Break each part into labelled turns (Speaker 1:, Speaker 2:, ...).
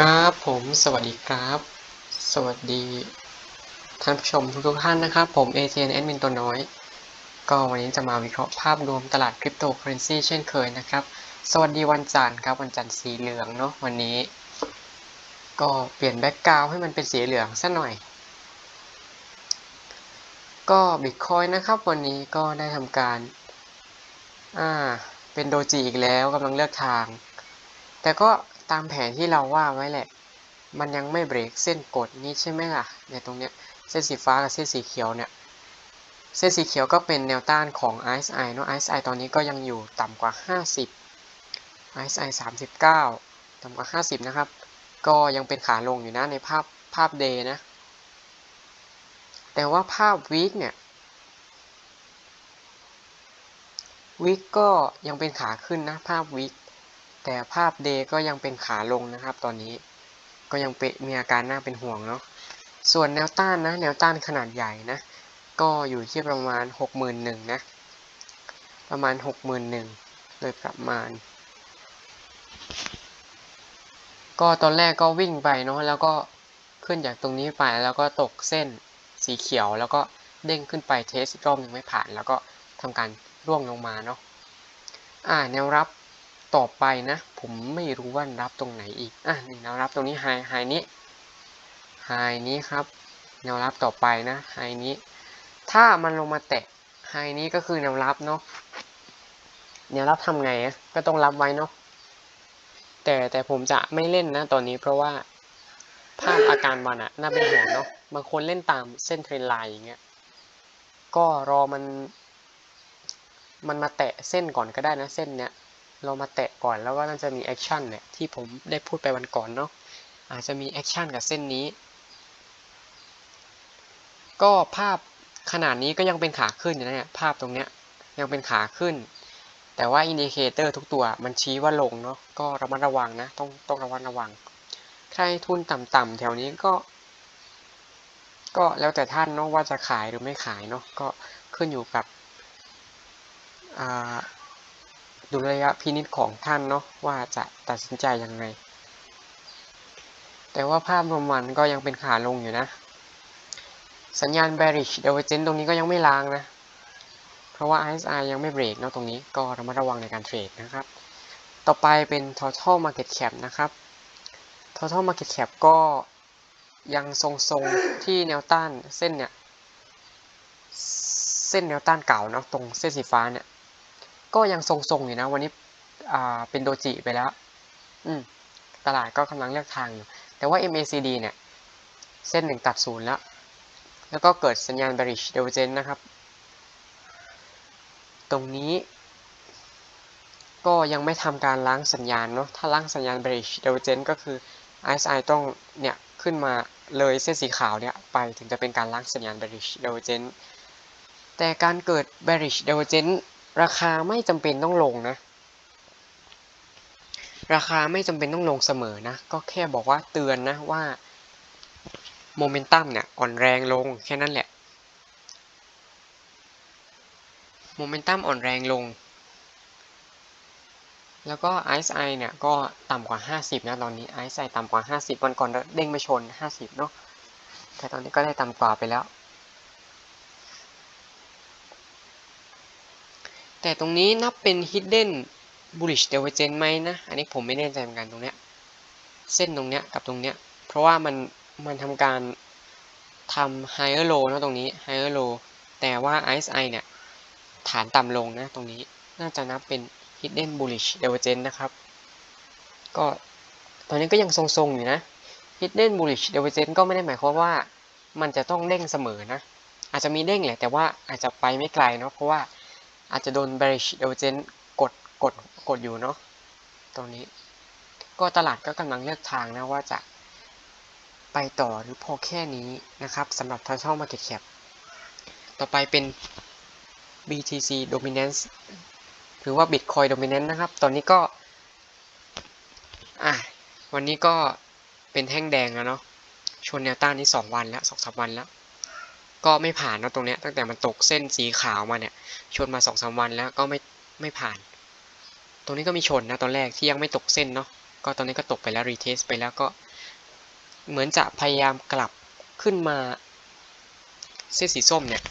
Speaker 1: ครับผมสวัสดีครับ สวัสดีท่านผู้ชมทุกๆท่านนะครับ ผม ATN แอดมินตัวน้อย ก็วันนี้จะมาวิเคราะห์ภาพรวมตลาดคริปโตเคอเรนซีเช่นเคยนะครับ สวัสดีวันจันทร์ครับวันจันทร์สีเหลืองเนาะวันนี้ ก็เปลี่ยนแบ็กกราวให้มันเป็นสีเหลืองสักหน่อย ก็บิตคอยนะครับ วันนี้ก็ได้ทำการอ่าเป็นโดจิอีกแล้วกำลังเลือกทาง แต่ก็ ตามแผนที่เราว่าไว้แหละ มันยังไม่เบรกเส้นกดนี้ใช่ไหมล่ะในตรงเนี้ยเส้นสีฟ้ากับเส้นสีเขียวเนี่ย เส้นสีเขียวก็เป็นแนวต้านของ RSI เนอะ RSI ตอนนี้ก็ยังอยู่ต่ำกว่า 50 RSI 39 ต่ำกว่า 50 นะครับ ก็ยังเป็นขาลงอยู่นะในภาพภาพ day นะ แต่ว่าภาพ week เนี่ย week ก็ยังเป็นขาขึ้นนะภาพ week แต่ภาพ day ก็ยังเป็นขาลงนะครับตอนนี้ก็ยังเป็นมีอาการน่าเป็นห่วงเนาะส่วนแนวต้านนะแนวต้านขนาดใหญ่นะก็อยู่ที่ประมาณ 61,000นะประมาณ 61,000โดยประมาณ ก็ตอนแรกก็วิ่งไปเนาะแล้วก็ขึ้นจากตรงนี้ไปแล้วก็ตกเส้นสีเขียวแล้วก็เด้งขึ้นไปเทสรอบหนึ่งไม่ผ่าน แล้วก็ทำการร่วงลงมาเนาะอ่าแนวรับ ต่อไปนะ ผมไม่รู้ว่ารับตรงไหนอีก อะแนวรับตรงนี้ไฮไฮนี้ไฮนี้ครับ แนวรับต่อไปนะไฮนี้ ถ้ามันลงมาแตะไฮนี้ก็คือแนวรับเนาะแนวรับทำไงอะก็ต้องรับไว้เนาะแต่แต่ผมจะไม่เล่นนะตอนนี้เพราะว่าภาพอาการมันอะน่าเป็นห่วงเนาะบางคนเล่นตามเส้นเทรนไลน์อย่างเงี้ยก็รอมัน มันมาแตะเส้นก่อนก็ได้นะเส้นเนี้ย เรามาแตะก่อนแล้วก็น่าจะมีแอคชั่นเนี่ยที่ผมได้พูดไปวันก่อนเนาะอาจจะมีแอคชั่นกับเส้นนี้ ก็ภาพขนาดนี้ก็ยังเป็นขาขึ้นอยู่นะเนี่ยภาพตรงเนี้ยยังเป็นขาขึ้น แต่ว่าอินดิเคเตอร์ทุกตัวมันชี้ว่าลงเนาะก็ระมัดระวังนะต้องต้องระมัดระวังใครทุนต่ำๆแถวนี้ก็ ก็แล้วแต่ท่านเนาะว่าจะขายหรือไม่ขายเนาะก็ขึ้นอยู่กับ ดุลยพินิจของท่านเนาะว่าจะตัดสินใจยังไง แต่ว่าภาพรวมวันก็ยังเป็นขาลงอยู่นะ สัญญาณ bearish divergence ตรงนี้ก็ยังไม่ล้างนะ เพราะว่า RSI ยังไม่เบรกเนาะตรงนี้ก็ระมัดระวังในการเทรดนะครับ ต่อไปเป็น total market cap นะครับ total market cap ก็ยังทรงๆที่แนวต้านเส้นเนี่ย เส้นแนวต้านเก่าเนาะตรงเส้นสีฟ้าเนี่ย ก็ยังทรงๆอยู่นะ วันนี้อ่าเป็นโดจิไปแล้ว อืม ตลาดก็กำลังเลือกทางอยู่ แต่ว่า MACD เนี่ย เส้นหนึ่งตัดศูนย์แล้ว แล้วก็เกิดสัญญาณ bearish divergence นะครับ ตรงนี้ ก็ยังไม่ทำการล้างสัญญาณเนาะ ถ้าล้างสัญญาณ bearish divergence ก็คือ RSI ต้องเนี่ยขึ้นมาเลยเส้นสีขาวเนี่ยไปถึงจะเป็นการล้างสัญญาณ bearish divergence แต่การเกิด bearish divergence ราคาไม่จำเป็นต้องลงนะ ราคาไม่จำเป็นต้องลงเสมอนะ ก็แค่บอกว่าเตือนนะว่าโมเมนตัมเนี่ยอ่อนแรงลงแค่นั้นแหละโมเมนตัมอ่อนแรงลง แล้วก็ RSI เนี่ยก็ต่ำกว่า 50 นะตอนนี้ RSI ต่ำกว่า 50 วันก่อนเด้งไปชน 50 เนาะแต่ตอนนี้ก็ได้ต่ำกว่าไปแล้ว แต่ตรงนี้นับเป็น hidden bullish divergence ไหมนะ อันนี้ผมไม่แน่ใจเหมือนกันตรงเนี้ย เส้นตรงเนี้ยกับตรงเนี้ย เพราะว่ามันมันทำการทำ higher low นะตรงนี้ higher low แต่ว่า RSI เนี่ย ฐานต่ำลงนะตรงนี้ น่าจะนับเป็น hidden bullish divergence นะครับ ก็ตอนนี้ก็ยังทรงๆอยู่นะ hidden bullish divergence ก็ไม่ได้หมายความว่ามันจะต้องเด้งเสมอนะ อาจจะมีเด้งแหละ แต่ว่าอาจจะไปไม่ไกลเนาะ เพราะว่า อาจจะโดน bearish divergence กดกดกดอยู่เนาะตรงนี้ ก็ตลาดก็กำลังเลือกทางนะว่าจะไปต่อหรือพอแค่นี้นะครับสำหรับ total market cap ต่อไปเป็น BTC dominance หรือว่า Bitcoin dominance นะครับ ตอนนี้ก็ อะ วันนี้ก็เป็นแท่งแดงแล้วเนาะ ชนแนวต้านนี้ 2 วันแล้ว2อสวันแล้ว ก็ไม่ผ่านนะตรงเนี้ยตั้งแต่มันตกเส้นสีขาวมาเนี่ยชนมา2องสาวันแล้วก็ไม่ไม่ผ่าน ตรงนี้ก็มีชนนะตอนแรกที่ยังไม่ตกเส้นเนาะก็ตอนนี้ก็ตกไปแล้วรีเทสไปแล้วก็ เหมือนจะพยายามกลับขึ้นมาเส้นสีส้มเนี่ย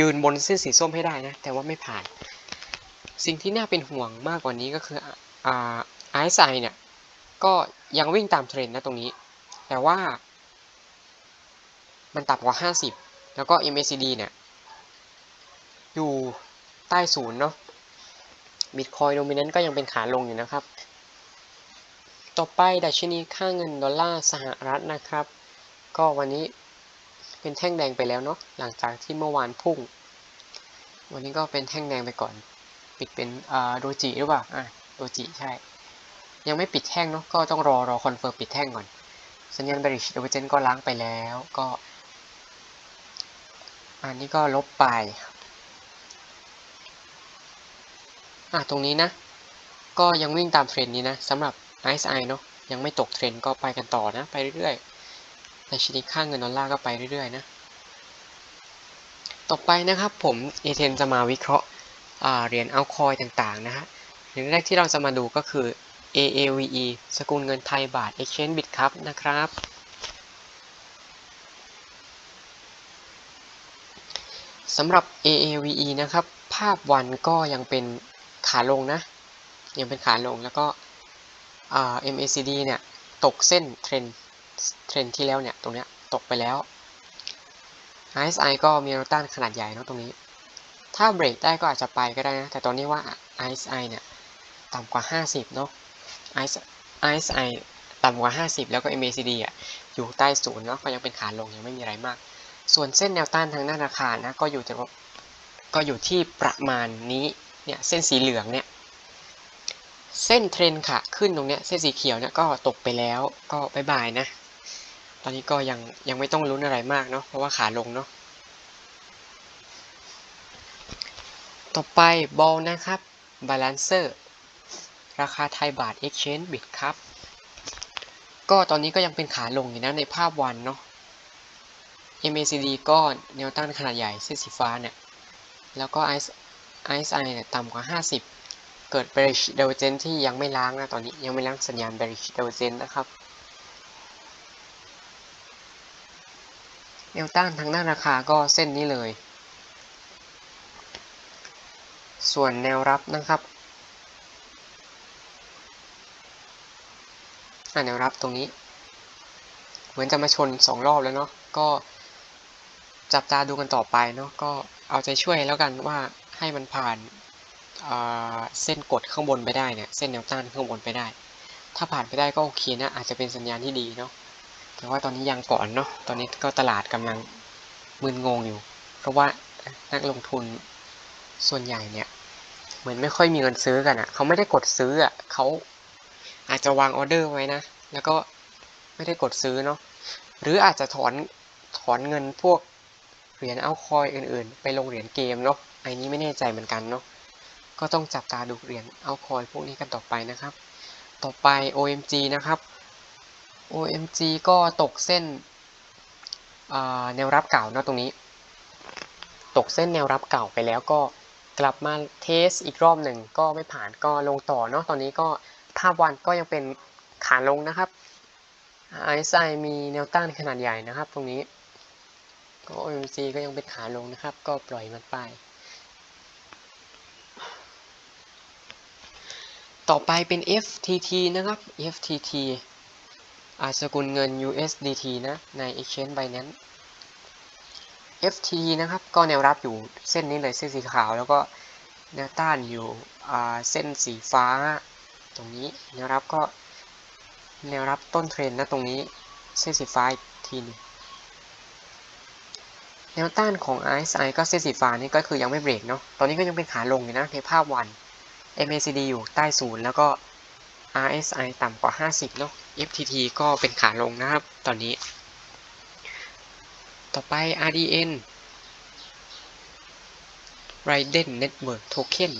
Speaker 1: ยืนบนเส้นสีส้มให้ได้นะแต่ว่าไม่ผ่าน สิ่งที่น่าเป็นห่วงมากกว่านี้ก็คืออ่าไอซ์ไซเนี่ยก็ยังวิ่งตามเทรนด์นะตรงนี้ แต่ว่า มันต่ำกว่า 50 แล้วก็ MACD เนี่ย อยู่ใต้ศูนย์เนาะ Bitcoin Dominant ก็ยังเป็นขาลงอยู่นะครับ ต่อไปดัชนีค่าเงินดอลลาร์สหรัฐนะครับ ก็วันนี้เป็นแท่งแดงไปแล้วเนาะ หลังจากที่เมื่อวานพุ่ง วันนี้ก็เป็นแท่งแดงไปก่อน ปิดเป็นอ่าโดจิหรือเปล่า อะโดจิใช่ ยังไม่ปิดแท่งเนาะ ก็ต้องรอรอคอนเฟิร์มปิดแท่งก่อน สัญญาณ bearish divergence ก็ล้างไปแล้ว ก็ อันนี้ก็ลบไป อะตรงนี้นะ ก็ยังวิ่งตามเทรนนี้นะสำหรับ RSI เนาะยังไม่ตกเทรนก็ไปกันต่อนะ ไปเรื่อยๆในชนิดค่าเงินดอลลาร์ก็ไปเรื่อยๆนะ ต่อไปนะครับผมเอเทนจะมาวิเคราะห์เหรียญเอาคอยต่างๆนะฮะเหรียญแรกที่เราจะมาดูก็คือ AAVE สกุลเงินไทยบาท Exchange Bit ครับนะครับ สำหรับ AAVE นะครับ ภาพวันก็ยังเป็นขาลงนะ ยังเป็นขาลงแล้วก็ MACD เนี่ย ตกเส้นเทรนเทรนที่แล้วเนี่ย ตรงเนี้ยตกไปแล้ว RSI ก็มีแนวต้านขนาดใหญ่เนาะตรงนี้ ถ้าเบรกได้ก็อาจจะไปก็ได้นะ แต่ตอนนี้ว่า RSI เนี่ย ต่ำกว่า 50 เนาะ RSI ต่ำกว่า 50 แล้วก็ MACD อะ อยู่ใต้ศูนย์เนาะก็ยังเป็นขาลงยังไม่มีอะไรมาก ส่วนเส้นแนวต้านทางด้านราคานะก็อยู่แต่ก็อยู่ที่ประมาณนี้เนี่ยเส้นสีเหลืองเนี่ยเส้นเทรนค่ะขึ้นตรงเนี้ยเส้นสีเขียวเนี่ยก็ตกไปแล้วก็บายบายนะ ตอนนี้ก็ยังยังไม่ต้องลุ้นอะไรมากเนาะเพราะว่าขาลงเนาะต่อไปบอลนะครับ Balancer ราคาไทยบาท Exchange Bit ครับ ก็ตอนนี้ก็ยังเป็นขาลงอยู่นะในภาพวันเนาะ MACD ก็แนวต้านขนาดใหญ่เส้นสีฟ้าเนี่ย แล้วก็ RSI เนี่ยต่ำกว่า 50 เกิด bearish divergence ที่ยังไม่ล้างนะตอนนี้ยังไม่ล้างสัญญาณ bearish divergence นะครับ แนวต้านทางด้านราคาก็เส้นนี้เลย ส่วนแนวรับนะครับแนวรับตรงนี้ เหมือนจะมาชน 2 รอบแล้วเนาะก็ จับตาดูกันต่อไปเนาะก็เอาใจช่วยแล้วกันว่าให้มันผ่านเส้นกดข้างบนไปได้เนี่ยเส้นแนวต้านข้างบนไปได้ ถ้าผ่านไปได้ก็โอเคนะอาจจะเป็นสัญญาณที่ดีเนาะแต่ว่าตอนนี้ยังก่อนเนาะตอนนี้ก็ตลาดกำลังมึนงงอยู่ เพราะว่านักลงทุนส่วนใหญ่เนี่ยเหมือนไม่ค่อยมีเงินซื้อกันอะ่ะเขาไม่ได้กดซื้ออะ่ะเขาอาจจะวางออเดอร์ไว้นะ แล้วก็ไม่ได้กดซื้อเนาะหรืออาจจะถอนถอนเงินพวก เหรียญเอาคอยอื่นๆ ไปลงเหรียญเกมเนาะไอ้นี้ไม่แน่ใจเหมือนกันเนาะก็ต้องจับตาดูเหรียญเอาคอยพวกนี้กันต่อไปนะครับ ต่อไป OMG นะครับ OMG ก็ตกเส้นแนวรับเก่าเนาะตรงนี้ ตกเส้นแนวรับเก่าไปแล้วก็กลับมาเทสอีกรอบหนึ่งก็ไม่ผ่านก็ลงต่อเนาะตอนนี้ก็ภาพวันก็ยังเป็นขาลงนะครับ RSI มีแนวต้านขนาดใหญ่นะครับตรงนี้ ก็ OMC ก็ยังเป็นขาลงนะครับ ก็ปล่อยมันไป ต่อไปเป็น FTT นะครับ FTT อาสกุลเงิน USDT นะใน Exchange Binance FTT นะครับ ก็แนวรับอยู่เส้นนี้เลยเส้นสีขาว แล้วก็แนวต้านอยู่เส้นสีฟ้า ตรงนี้แนวรับก็แนวรับต้นเทรนนะตรงนี้เส้นสีฟ้าทีนึง แนวต้านของ RSI ก็เส้นสีฟ้านี่ก็คือยังไม่เบรกเนาะ ตอนนี้ก็ยังเป็นขาลงอยู่นะในภาพวัน MACD อยู่ใต้ศูนย์แล้วก็ RSI ต่ำกว่า 50เนาะ FTT ก็เป็นขาลงนะครับ ตอนนี้ ต่อไป RDN Riden Network Token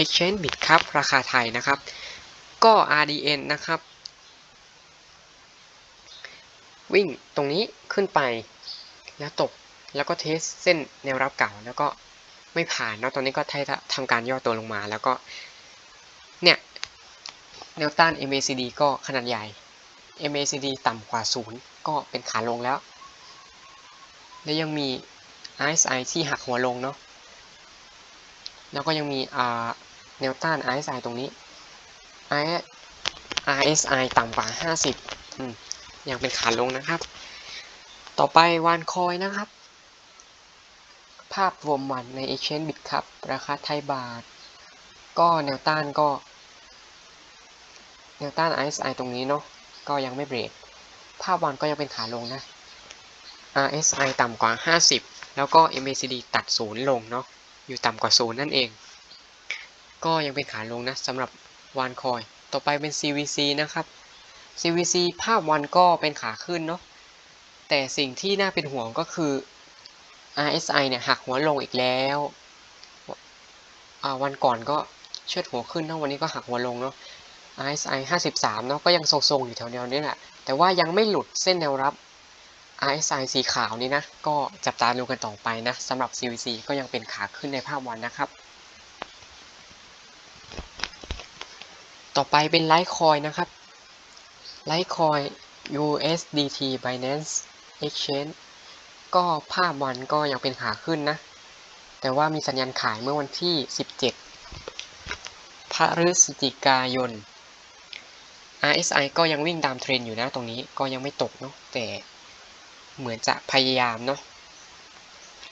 Speaker 1: Exchange Bit ครับ ราคาไทยนะครับ ก็ RDN นะครับ วิ่งตรงนี้ขึ้นไป แล้วตกแล้วก็เทสเส้นแนวรับเก่าแล้วก็ไม่ผ่านเนาะตอนนี้ก็ทำการย่อตัวลงมาแล้วก็ เนี่ยแนวต้าน MACD ก็ขนาดใหญ่ MACD ต่ำกว่า 0 ก็เป็นขาลงแล้ว และยังมี RSI ที่หักหัวลงเนาะแล้วก็ยังมีแนวต้าน RSI ตรงนี้ RSI ต่ำกว่า 50 ยังเป็นขาลงนะครับ ต่อไปวานคอยนะครับ ภาพรวมวันใน Exchange Bit ครับ ราคาไทยบาท ก็แนวต้านก็ แนวต้าน RSI ตรงนี้เนาะก็ยังไม่เบรก ภาพวันก็ยังเป็นขาลงนะ RSI ต่ำกว่า 50 แล้วก็ MACD ตัดศูนย์ลงเนาะอยู่ต่ำกว่าศูนย์นั่นเอง ก็ยังเป็นขาลงนะสำหรับวานคอย ต่อไปเป็น CVC นะครับ CVC ภาพวันก็เป็นขาขึ้นเนาะ แต่สิ่งที่น่าเป็นห่วงก็คือ RSI เนี่ยหักหัวลงอีกแล้ววันก่อนก็เชิดหัวขึ้นเนาะวันนี้ก็หักหัวลงเนาะ RSI 53เนาะก็ยังทรงๆอยู่แถวๆนี้แหละ แต่ว่ายังไม่หลุดเส้นแนวรับ RSI สีขาวนี้นะ ก็จับตาดูกันต่อไปนะสำหรับ CVC ก็ยังเป็นขาขึ้นในภาพวันนะครับ ต่อไปเป็นไลท์คอยนะครับไลท์คอย USDT Binance Exchange ก็ภาพวันก็ยังเป็นขาขึ้นนะ แต่ว่ามีสัญญาณขายเมื่อวันที่ 17 พฤศจิกายน RSI ก็ยังวิ่งตามเทรนอยู่นะตรงนี้ก็ยังไม่ตกเนาะแต่เหมือนจะพยายามเนาะ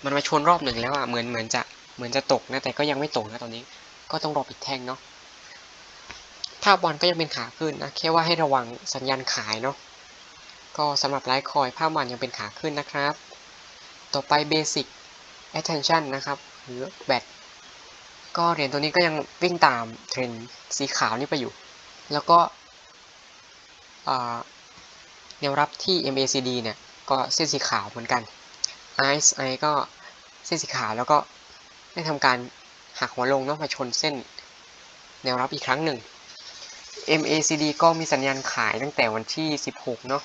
Speaker 1: มันมาชนรอบหนึ่งแล้วอะเหมือนเหมือนจะเหมือนจะตกนะแต่ก็ยังไม่ตกนะตอนนี้ ก็ต้องรอปิดแท่งเนาะภาพวันก็ยังเป็นขาขึ้นนะแค่ว่าให้ระวังสัญญาณขายเนาะ ก็สำหรับไลท์คอยภาพวันยังเป็นขาขึ้นนะครับ ต่อไป Basic Attention นะครับ หรือแบตก็เหรียญตัวนี้ก็ยังวิ่งตามเทรนสีขาวนี่ไปอยู่ แล้วก็แนวรับที่ MACD เนี่ยก็เส้นสีขาวเหมือนกัน RSI ก็เส้นสีขาวแล้วก็ได้ทำการหักหัวลงเนาะมาชนเส้นแนวรับอีกครั้งหนึ่ง MACD ก็มีสัญญาณขายตั้งแต่วันที่ 16 เนาะ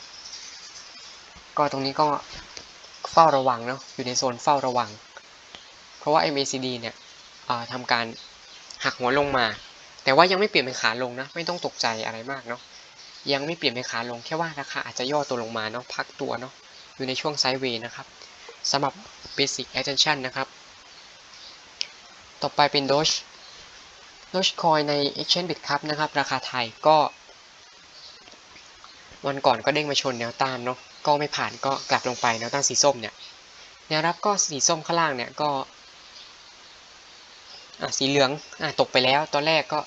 Speaker 1: ก็ตรงนี้ก็เฝ้าระวังเนาะอยู่ในโซนเฝ้าระวัง เพราะว่า MACD เนี่ยทำการหักหัวลงมา แต่ว่ายังไม่เปลี่ยนเป็นขาลงนะ ไม่ต้องตกใจอะไรมากเนาะยังไม่เปลี่ยนเป็นขาลงแค่ว่าราคาอาจจะย่อตัวลงมาเนาะพักตัวเนาะอยู่ในช่วงไซด์เวย์นะครับสำหรับ Basic Attention นะครับ ต่อไปเป็น Doge Dogecoin ใน Exchange Bit ครับนะครับ ราคาไทยก็ วันก่อนก็เด้งมาชนแนวต้านเนาะ ก็ไม่ผ่านก็กลับลงไปแนวต้านสีส้มเนี่ยแนวรับก็สีส้มข้างล่างเนี่ยก็สีเหลืองอตกไปแล้วตอนแรกก็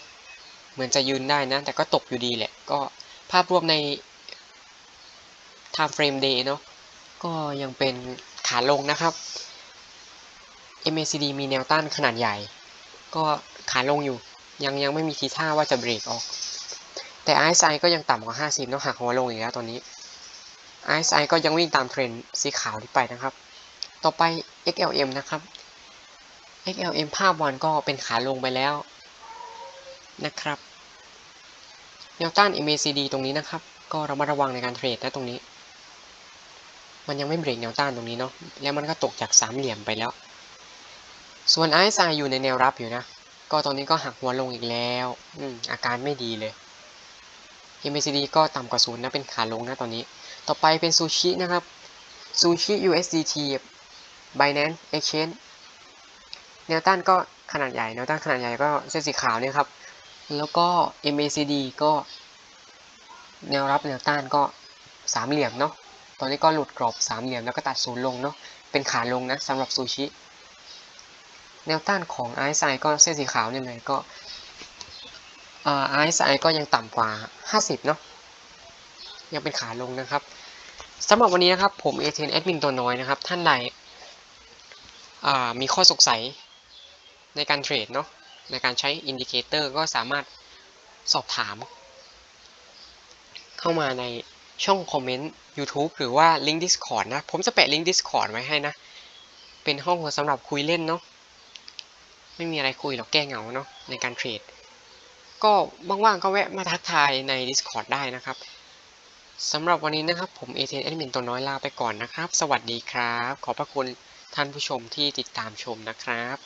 Speaker 1: เหมือนจะยืนได้นะ แต่ก็ตกอยู่ดีแหละ ก็ภาพรวมใน time frame day เนาะก็ยังเป็นขาลงนะครับ MACD มีแนวต้านขนาดใหญ่ ก็ขาลงอยู่ ยังยังไม่มีทีท่าว่าจะเบรกออก แต่ RSI ก็ยังต่ำกว่า 50เนาะหักหัวลงอีกแล้วตอนนี้ RSI ก็ยังวิ่งตามเทรนด์สีขาวที่ไปนะครับ ต่อไป XLM นะครับ XLM ภาพวันก็เป็นขาลงไปแล้วนะครับแนวต้าน MACD ตรงนี้นะครับ ก็ระมัดระวังในการเทรดนะตรงนี้ มันยังไม่เบรกแนวต้านตรงนี้เนาะแล้วมันก็ตกจากสามเหลี่ยมไปแล้ว ส่วน RSI อยู่ในแนวรับอยู่นะ ก็ตอนนี้ก็หักหัวลงอีกแล้ว อืมอาการไม่ดีเลย MACD ก็ต่ำกว่าศูนย์นะเป็นขาลงนะตอนนี้ ต่อไปเป็นซูชินะครับซูชิ USDT Binance Exchange แนวต้านก็ขนาดใหญ่แนวต้านขนาดใหญ่ก็เส้นสีขาวเนี่ยครับ แล้วก็ MACD ก็ แนวรับแนวต้านก็สามเหลี่ยมเนาะตอนนี้ก็หลุดกรอบสามเหลี่ยมแล้วก็ตัดศูนย์ลงเนาะเป็นขาลงนะสำหรับซูชิ แนวต้านของ RSI ก็เส้นสีขาวเนี่ยเลยก็ RSI ก็ยังต่ำกว่า 50 เนาะยังเป็นขาลงนะครับสำหรับวันนี้นะครับผมเอเทนแอดมินตัวน้อยนะครับ ท่านใดมีข้อสงสัยในการเทรดเนาะในการใช้อินดิเคเตอร์ก็สามารถสอบถาม เข้ามาในช่องคอมเมนต์ YouTube หรือว่าลิงก์ Discord นะ ผมจะแปะลิงก์ Discord ไว้ให้นะ เป็นห้องสำหรับคุยเล่นเนาะไม่มีอะไรคุยหรอกแก้เหงาเนาะในการเทรด ก็ว่างๆก็แวะมาทักทายใน Discord ได้นะครับสำหรับวันนี้นะครับ ผมเอเทนแอดมินตัวน้อยลาไปก่อนนะครับ สวัสดีครับ ขอบพระคุณท่านผู้ชมที่ติดตามชมนะครับ